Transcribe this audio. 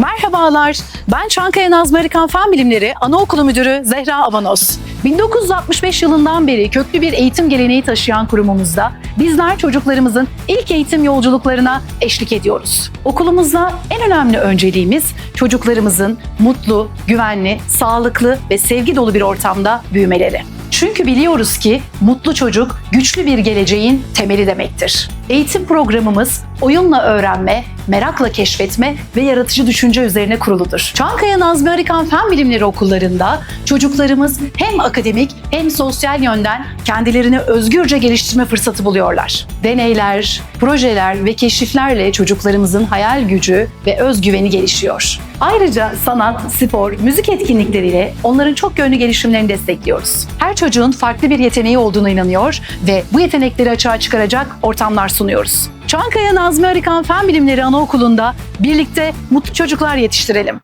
Merhabalar, ben Çankaya Nazmi Amerikan Fen Bilimleri Anaokulu Müdürü Zehra Avanos. 1965 yılından beri köklü bir eğitim geleneği taşıyan kurumumuzda bizler çocuklarımızın ilk eğitim yolculuklarına eşlik ediyoruz. Okulumuzda en önemli önceliğimiz çocuklarımızın mutlu, güvenli, sağlıklı ve sevgi dolu bir ortamda büyümeleri. Çünkü biliyoruz ki mutlu çocuk güçlü bir geleceğin temeli demektir. Eğitim programımız oyunla öğrenme, merakla keşfetme ve yaratıcı düşünce üzerine kuruludur. Çankaya Nazmi Arıkan Fen Bilimleri okullarında çocuklarımız hem akademik hem sosyal yönden kendilerini özgürce geliştirme fırsatı buluyorlar. Deneyler, projeler ve keşiflerle çocuklarımızın hayal gücü ve özgüveni gelişiyor. Ayrıca sanat, spor, müzik etkinlikleriyle onların çok yönlü gelişimlerini destekliyoruz. Her çocuğun farklı bir yeteneği olduğuna inanıyor ve bu yetenekleri açığa çıkaracak ortamlar sunuyoruz. Çankaya Nazmi Arıkan Fen Bilimleri Anaokulu'nda birlikte mutlu çocuklar yetiştirelim.